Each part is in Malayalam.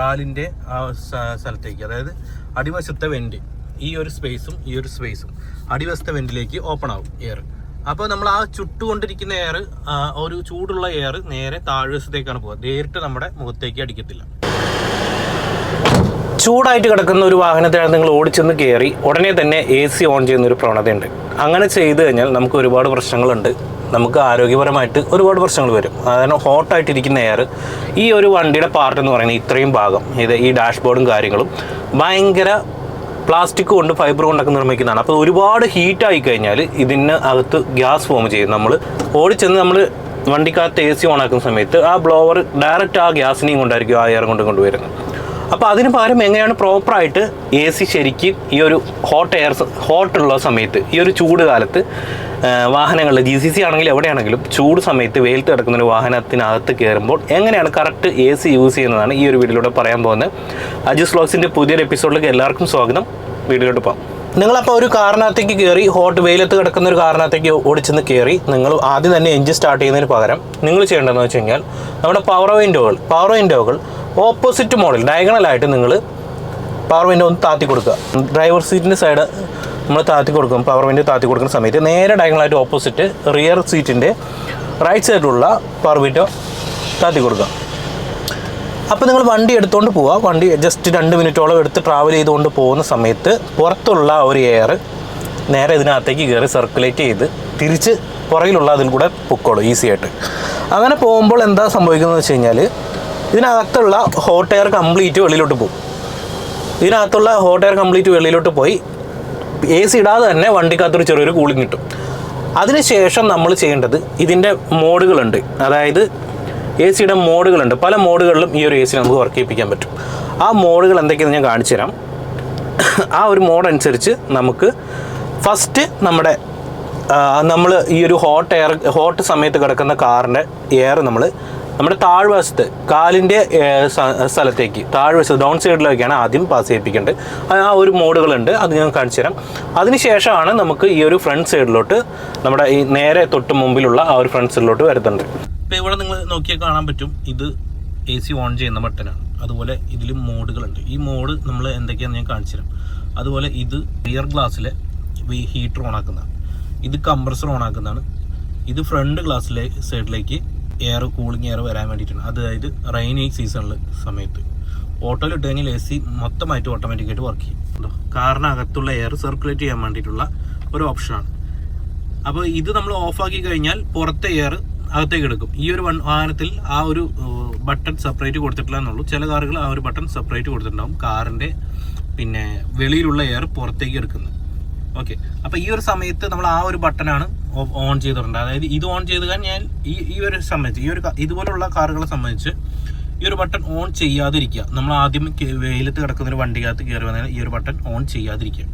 കാലിന്റെ ആ സ്ഥലത്തേക്ക് അതായത് അടിവശത്തെ വെന്റ് ഈ ഒരു സ്പേസും ഈ ഒരു സ്പേസും അടിവശത്തെ വെന്റിലേക്ക് ഓപ്പൺ ആവും എയർ അപ്പോൾ നമ്മൾ ആ ചുട്ടുകൊണ്ടിരിക്കുന്ന എയർ ഒരു ചൂടുള്ള എയർ നേരെ താഴ്വശത്തേക്കാണ് പോകുക നേരിട്ട് നമ്മുടെ മുഖത്തേക്ക് അടിക്കത്തില്ല. ചൂടായിട്ട് കിടക്കുന്ന ഒരു വാഹനത്തിലാണ് നിങ്ങൾ ഓടിച്ചെന്ന് കയറി ഉടനെ തന്നെ എ സി ഓൺ ചെയ്യുന്ന ഒരു പ്രവണതയുണ്ട്. അങ്ങനെ ചെയ്തു കഴിഞ്ഞാൽ നമുക്ക് ഒരുപാട് പ്രശ്നങ്ങളുണ്ട്. നമുക്ക് ആരോഗ്യപരമായിട്ട് ഒരുപാട് പ്രശ്നങ്ങൾ വരും. അതായത് ഹോട്ടായിട്ടിരിക്കുന്ന എയർ ഈ ഒരു വണ്ടിയുടെ പാർട്ട് എന്ന് പറയുന്നത് ഇത്രയും ഭാഗം ഇത് ഈ ഡാഷ്ബോർഡും കാര്യങ്ങളും ഭയങ്കര പ്ലാസ്റ്റിക് കൊണ്ട് ഫൈബർ കൊണ്ടൊക്കെ നിർമ്മിക്കുന്നതാണ്. അപ്പോൾ ഒരുപാട് ഹീറ്റായി കഴിഞ്ഞാൽ ഇതിന് അകത്ത് ഗ്യാസ് ഫോം ചെയ്യും. നമ്മൾ ഓടിച്ചെന്ന് നമ്മൾ വണ്ടിക്കകത്ത് എ സി ഓൺ ആക്കുന്ന സമയത്ത് ആ ബ്ലോവർ ഡയറക്റ്റ് ആ ഗ്യാസിനെയും കൊണ്ടായിരിക്കും ആ എയർ കൊണ്ട് കൊണ്ടുവരുന്നത്. അപ്പോൾ അതിന് പകരം എങ്ങനെയാണ് പ്രോപ്പറായിട്ട് എ സി ശരിക്കും ഈ ഒരു ഹോട്ട് എയർ ഹോട്ടുള്ള സമയത്ത് ഈ ഒരു ചൂട് കാലത്ത് വാഹനങ്ങളിൽ ജി സി സി ആണെങ്കിലും എവിടെയാണെങ്കിലും ചൂട് സമയത്ത് വെയിലത്ത് കിടക്കുന്ന ഒരു വാഹനത്തിനകത്ത് കയറുമ്പോൾ എങ്ങനെയാണ് കറക്റ്റ് എ സി യൂസ് ചെയ്യുന്നതാണ് ഈ ഒരു വീഡിയോയിലൂടെ പറയാൻ പോകുന്നത്. അജിസ് സ്ലോക്സിന്റെ പുതിയൊരു എപ്പിസോഡിലേക്ക് എല്ലാവർക്കും സ്വാഗതം. വീഡിയോയിലോട്ട് പോകാം. നിങ്ങളപ്പോൾ ഒരു കാറിനകത്തേക്ക് കയറി ഹോട്ട് വെയിലത്ത് കിടക്കുന്ന ഒരു കാറിനകത്തേക്ക് ഓടിച്ചെന്ന് കയറി നിങ്ങൾ ആദ്യം തന്നെ എഞ്ചിൻ സ്റ്റാർട്ട് ചെയ്യുന്നതിന് പകരം നിങ്ങൾ ചെയ്യേണ്ടതെന്ന് വെച്ച് കഴിഞ്ഞാൽ നമ്മുടെ പവർ വിൻഡോകൾ പവർ വിൻഡോകൾ ഓപ്പോസിറ്റ് മോഡൽ ഡയഗണലായിട്ട് നിങ്ങൾ പവർ വിൻഡോ ഒന്ന് താത്തി കൊടുക്കുക. ഡ്രൈവർ സീറ്റിന്റെ സൈഡ് നമ്മൾ താത്തി കൊടുക്കും പവർ വിൻഡോ താത്തി കൊടുക്കുന്ന സമയത്ത് നേരെ ഡയഗണലായിട്ട് ഓപ്പോസിറ്റ് റിയർ സീറ്റിന്റെ റൈറ്റ് സൈഡിലുള്ള പവർ വിൻഡോ താത്തി കൊടുക്കുക. അപ്പോൾ നിങ്ങൾ വണ്ടി എടുത്തുകൊണ്ട് പോവുക വണ്ടി ജസ്റ്റ് രണ്ട് മിനിറ്റോളം എടുത്ത് ട്രാവൽ ചെയ്തുകൊണ്ട് പോകുന്ന സമയത്ത് പുറത്തുള്ള ഒരു എയർ നേരെ ഇതിനകത്തേക്ക് കയറി സർക്കുലേറ്റ് ചെയ്ത് തിരിച്ച് പുറകിലുള്ള അതിൽ കൂടെ പൊക്കോളൂ ഈസി ആയിട്ട്. അങ്ങനെ പോകുമ്പോൾ എന്താ സംഭവിക്കുന്നത് വെച്ച് കഴിഞ്ഞാൽ ഇതിനകത്തുള്ള ഹോട്ട് എയർ കംപ്ലീറ്റ് വെളിയിലോട്ട് പോകും. ഇതിനകത്തുള്ള ഹോട്ട് എയർ കംപ്ലീറ്റ് വെളിയിലോട്ട് പോയി എ സി ഇടാതെ തന്നെ വണ്ടിക്കകത്തൊരു ചെറിയൊരു കൂളിംഗ് കിട്ടും. അതിനുശേഷം നമ്മൾ ചെയ്യേണ്ടത് ഇതിന്റെ മോഡുകളുണ്ട്. അതായത് എ സിയുടെ മോഡുകളുണ്ട്. പല മോഡുകളിലും ഈ ഒരു എ സി നമുക്ക് വർക്ക് ചെയ്യിപ്പിക്കാൻ പറ്റും. ആ മോഡുകൾ എന്തൊക്കെയാണെന്ന് ഞാൻ കാണിച്ചു തരാം. ആ ഒരു മോഡ് അനുസരിച്ച് നമുക്ക് ഫസ്റ്റ് നമ്മുടെ നമ്മൾ ഈ ഒരു ഹോട്ട് എയർ ഹോട്ട് സമയത്ത് കിടക്കുന്ന കാറിന്റെ എയർ നമ്മൾ നമ്മുടെ താഴ്വശത്ത് കാലിന്റെ സ്ഥലത്തേക്ക് താഴ്വശത്ത് ഡൗൺ സൈഡിലേക്കാണ് ആദ്യം പാസ് ചെയ്യിപ്പിക്കേണ്ടത്. ആ- ഒരു മോഡുകളുണ്ട് അത് ഞാൻ കാണിച്ചു തരാം. അതിനുശേഷമാണ് നമുക്ക് ഈ ഒരു ഫ്രണ്ട് സൈഡിലോട്ട് നമ്മുടെ ഈ നേരെ തൊട്ട് മുമ്പിലുള്ള ആ ഒരു ഫ്രണ്ട് സൈഡിലോട്ട് വരുന്നുണ്ട് ഇപ്പോൾ ഇവിടെ നിങ്ങൾ നോക്കിയാൽ കാണാൻ പറ്റും ഇത് എ സി ഓൺ ചെയ്യുന്ന ബട്ടനാണ്. അതുപോലെ ഇതിൽ മോഡുകളുണ്ട്. ഈ മോഡ് നമ്മൾ എന്തൊക്കെയാണെന്ന് ഞാൻ കാണിച്ചു തരാം. അതുപോലെ ഇത് റിയർ ഗ്ലാസ്സിലെ ഹീറ്റർ ഓൺ ആക്കുന്നതാണ്. ഇത് കംപ്രസർ ഓൺ ആക്കുന്നതാണ്. ഇത് ഫ്രണ്ട് ഗ്ലാസ്സിലെ സൈഡിലേക്ക് എയർ കൂളിംഗ് എയർ വരാൻ വേണ്ടിയിട്ടാണ്. അതായത് റെയിനി സീസണിൽ സമയത്ത്. ഓട്ടോയിൽ ഇട്ട് കഴിഞ്ഞാൽ എ സി മൊത്തമായിട്ട് ഓട്ടോമാറ്റിക്കായിട്ട് വർക്ക് ചെയ്യും. കണ്ടോ? കാറിനകത്തുള്ള എയർ സർക്കുലേറ്റ് ചെയ്യാൻ വേണ്ടിയിട്ടുള്ള ഒരു ഓപ്ഷനാണ് അപ്പോൾ ഇത് നമ്മൾ ഓഫാക്കി കഴിഞ്ഞാൽ പുറത്തെ എയർ അകത്തേക്ക് എടുക്കും. ഈ ഒരു വാഹനത്തിൽ ആ ഒരു ബട്ടൺ സെപ്പറേറ്റ് കൊടുത്തിട്ടില്ല എന്നുള്ളൂ. ചില കാറുകൾ ആ ഒരു ബട്ടൺ സെപ്പറേറ്റ് കൊടുത്തിട്ടുണ്ടാവും. കാറിന്റെ പിന്നെ വെളിയിലുള്ള എയർ പുറത്തേക്ക് എടുക്കുന്നത്. ഓക്കെ അപ്പോൾ ഈ ഒരു സമയത്ത് നമ്മൾ ആ ഒരു ബട്ടനാണ് ഓൺ ചെയ്തിട്ടുണ്ട്. അതായത് ഇത് ഓൺ ചെയ്ത് കഴിഞ്ഞാൽ ഈ ഈ ഒരു സമയത്ത് ഈ ഒരു ഇതുപോലുള്ള കാറുകളെ സംബന്ധിച്ച് ഈ ഒരു ബട്ടൺ ഓൺ ചെയ്യാതിരിക്കുക. നമ്മൾ ആദ്യം വെയിലത്ത് കിടക്കുന്ന ഒരു വണ്ടിക്കകത്ത് കയറി വന്നാൽ ഈ ഒരു ബട്ടൺ ഓൺ ചെയ്യാതിരിക്കുക.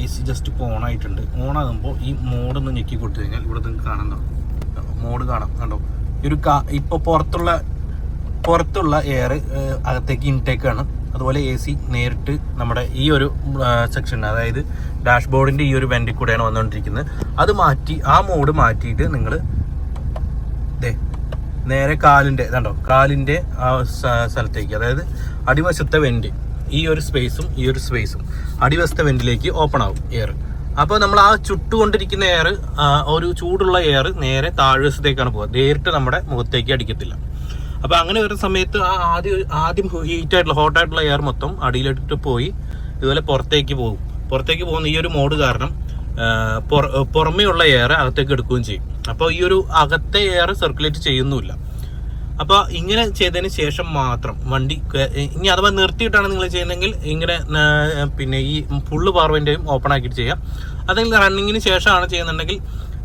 എ സി ജസ്റ്റ് ഇപ്പോൾ ഓൺ ആയിട്ടുണ്ട്. ഓൺ ആകുമ്പോൾ ഈ മോഡ് ഒന്ന് ഞെക്കി കൊടുത്തു കഴിഞ്ഞാൽ ഇവിടെ നിങ്ങൾക്ക് കാണാം മോഡ് കാണാം. കണ്ടോ? ഈ ഒരു ഇപ്പോൾ പുറത്തുള്ള പുറത്തുള്ള എയർ അകത്തേക്ക് ഇൻടേക്ക് ആണ്. അതുപോലെ എ സി നേരിട്ട് നമ്മുടെ ഈ ഒരു സെക്ഷൻ അതായത് ഡാഷ്ബോർഡിന്റെ ഈ ഒരു വെന്റിൽ കൂടെയാണ് വന്നുകൊണ്ടിരിക്കുന്നത്. അത് മാറ്റി ആ മോഡ് മാറ്റിയിട്ട് നിങ്ങൾ ദേ നേരെ കാലിന്റെ ഇതാണ്ടോ കാലിന്റെ ആ സ്ഥലത്തേക്ക് അതായത് അടിവശത്തെ വെന്റ് ഈ ഒരു സ്പേസും ഈ ഒരു സ്പേസും അടിവശത്തെ വെന്റിലേക്ക് ഓപ്പൺ ആവും എയർ അപ്പോൾ നമ്മൾ ആ ചുട്ടുകൊണ്ടിരിക്കുന്ന എയർ ഒരു ചൂടുള്ള എയർ നേരെ താഴ്വശത്തേക്കാണ് പോകുക നേരിട്ട് നമ്മുടെ മുഖത്തേക്ക് അടിക്കത്തില്ല. അപ്പോൾ അങ്ങനെ വരുന്ന സമയത്ത് ആ ആദ്യം ആദ്യം ഹീറ്റ് ആയിട്ടുള്ള ഹോട്ട് ആയിട്ടുള്ള എയർ മൊത്തം അടിയിലിട്ട് പോയി ഇതുപോലെ പുറത്തേക്ക് പോകും. പുറത്തേക്ക് പോകുന്ന ഈ ഒരു മോഡ് കാരണം പുറമേ ഉള്ള എയർ അകത്തേക്ക് എടുക്കുകയും ചെയ്യും. അപ്പോൾ ഈ ഒരു അകത്തെ എയർ സർക്കുലേറ്റ് ചെയ്യുന്നുമില്ല. അപ്പോൾ ഇങ്ങനെ ചെയ്തതിന് ശേഷം മാത്രം വണ്ടി ഇനി അഥവാ നിർത്തിയിട്ടാണ് നിങ്ങൾ ചെയ്യുന്നതെങ്കിൽ ഇങ്ങനെ പിന്നെ ഈ ഫുള്ള് പവർ വിൻഡോയും ഓപ്പൺ ആക്കിയിട്ട് ചെയ്യാം. അതെങ്കിൽ റണ്ണിങ്ങിന് ശേഷമാണ് ചെയ്യുന്നുണ്ടെങ്കിൽ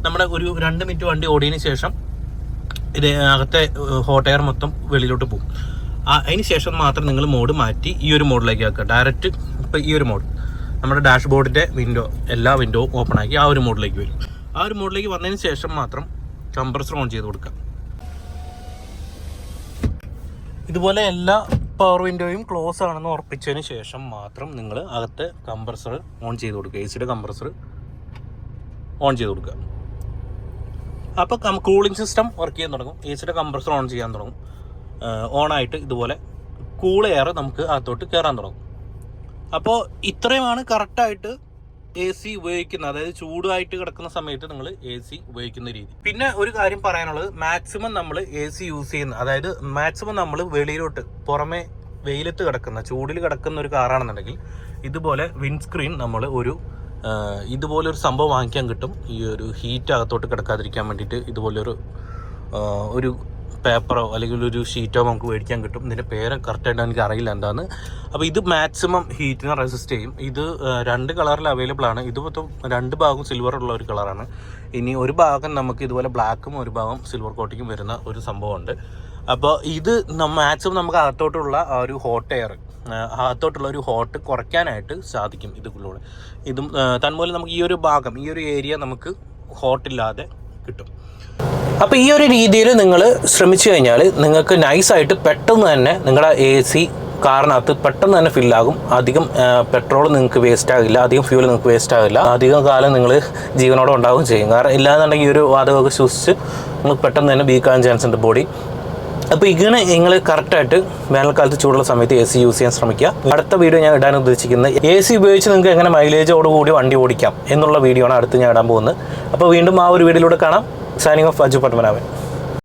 നമ്മുടെ ഒരു രണ്ട് മിനിറ്റ് വണ്ടി ഓടിയതിന് ശേഷം അകത്തെ ഹോട്ട് എയർ മൊത്തം വെളിയിലോട്ട് പോകും. അതിന് ശേഷം മാത്രം നിങ്ങൾ മോഡ് മാറ്റി ഈ ഒരു മോഡിലേക്ക് ആക്കുക. ഡയറക്റ്റ് ഇപ്പോൾ ഈ ഒരു മോഡ് നമ്മുടെ ഡാഷ്ബോർഡിന്റെ വിൻഡോ എല്ലാ വിൻഡോ ഓപ്പൺ ആക്കി ആ ഒരു മോഡിലേക്ക് വരും. ആ ഒരു മോഡിലേക്ക് വന്നതിന് ശേഷം മാത്രം കംപ്രസർ ഓൺ ചെയ്ത് കൊടുക്കുക. ഇതുപോലെ എല്ലാ പവർ വിൻഡോയും ക്ലോസ് ആണെന്ന് ഉറപ്പിച്ചതിന് ശേഷം മാത്രം നിങ്ങൾ അകത്തെ കംപ്രസർ ഓൺ ചെയ്ത് കൊടുക്കുക. എ സിയുടെ കംപ്രസർ ഓൺ ചെയ്ത് കൊടുക്കുക. അപ്പോൾ കൂളിംഗ് സിസ്റ്റം വർക്ക് ചെയ്യാൻ തുടങ്ങും. എ സിയുടെ കംപ്രസർ ഓൺ ചെയ്യാൻ തുടങ്ങും. ഓണായിട്ട് ഇതുപോലെ കൂൾ എയർ നമുക്ക് അകത്തോട്ട് കയറാൻ തുടങ്ങും. അപ്പോൾ ഇത്രയുമാണ് കറക്റ്റായിട്ട് എ സി ഉപയോഗിക്കുന്ന അതായത് ചൂടായിട്ട് കിടക്കുന്ന സമയത്ത് നിങ്ങൾ എ സി ഉപയോഗിക്കുന്ന രീതി. പിന്നെ ഒരു കാര്യം പറയാനുള്ളത് മാക്സിമം നമ്മൾ എ സി യൂസ് ചെയ്യുന്ന അതായത് മാക്സിമം നമ്മൾ വെളിയിലോട്ട് പുറമെ വെയിലത്ത് കിടക്കുന്ന ചൂടിൽ കിടക്കുന്ന ഒരു കാറാണെന്നുണ്ടെങ്കിൽ ഇതുപോലെ വിൻസ്ക്രീൻ നമ്മൾ ഒരു ആ, ഇതുപോലെ ഒരു സംഭവം വാങ്ങിക്കാൻ കിട്ടും. ഈ ഒരു ഹീറ്റ് അകത്തോട്ട് കിടക്കാതിരിക്കാൻ വേണ്ടിയിട്ട് ഇതുപോലൊരു ഒരു പേപ്പറോ അല്ലെങ്കിൽ ഒരു ഷീറ്റോ നമുക്ക് മേടിക്കാൻ കിട്ടും. ഇതിന്റെ പേര് കറക്റ്റായിട്ട് എനിക്ക് അറിയില്ല എന്താണ് അപ്പോൾ ഇത് മാക്സിമം ഹീറ്റിനെ റെസിസ്റ്റ് ചെയ്യും. ഇത് രണ്ട് കളറിൽ അവൈലബിൾ ആണ്. ഇത് മൊത്തം രണ്ട് ഭാഗവും സിൽവർ ഉള്ള ഒരു കളറാണ് ഇനി ഒരു ഭാഗം നമുക്ക് ഇതുപോലെ ബ്ലാക്കും ഒരു ഭാഗം സിൽവർ കോട്ടിങ്ങും വരുന്ന ഒരു സംഭവമുണ്ട്. അപ്പോൾ ഇത് മാക്സിമം നമുക്ക് അകത്തോട്ടുള്ള ആ ഒരു ഹോട്ട് എയർ അകത്തോട്ടുള്ള ഒരു ഹോട്ട് കുറയ്ക്കാനായിട്ട് സാധിക്കും ഇതിലൂടെ ഇതും തന്മൂലം നമുക്ക് ഈ ഒരു ഭാഗം ഈ ഒരു ഏരിയ നമുക്ക് ഹോട്ടില്ലാതെ കിട്ടും. അപ്പോൾ ഈ ഒരു രീതിയിൽ നിങ്ങൾ ശ്രമിച്ചു കഴിഞ്ഞാൽ നിങ്ങൾക്ക് നൈസായിട്ട് പെട്ടെന്ന് തന്നെ നിങ്ങളുടെ എ സി കാറിനകത്ത് പെട്ടെന്ന് തന്നെ ഫില്ലാകും അധികം പെട്രോൾ നിങ്ങൾക്ക് വേസ്റ്റ് ആകില്ല അധികം ഫ്യൂൽ നിങ്ങൾക്ക് വേസ്റ്റ് ആകില്ല. അധികം കാലം നിങ്ങൾ ജീവനോടെ ഉണ്ടാവുകയും ചെയ്യും. കാരണം ഇല്ലാന്നുണ്ടെങ്കിൽ ഈ ഒരു വാതകമൊക്കെ ശ്വസിച്ച് നിങ്ങൾക്ക് പെട്ടെന്ന് തന്നെ ബീക്കാൻ ചാൻസ് ഉണ്ട് ബോഡി അപ്പോൾ ഇങ്ങനെ നിങ്ങൾ കറക്റ്റായിട്ട് വേനൽക്കാലത്ത് ചൂടുള്ള സമയത്ത് എ സി യൂസ് ചെയ്യാൻ ശ്രമിക്കുക. അടുത്ത വീഡിയോ ഞാൻ ഇടാൻ ഉദ്ദേശിക്കുന്നത് എ സി ഉപയോഗിച്ച് നിങ്ങൾക്ക് എങ്ങനെ മൈലേജോടുകൂടി വണ്ടി ഓടിക്കാം എന്നുള്ള വീഡിയോ ആണ് അടുത്ത് ഞാൻ ഇടാൻ പോകുന്നത്. അപ്പോൾ വീണ്ടും ആ ഒരു വീഡിയോയിലൂടെ കാണാം. Signing off Aju Padmanabhan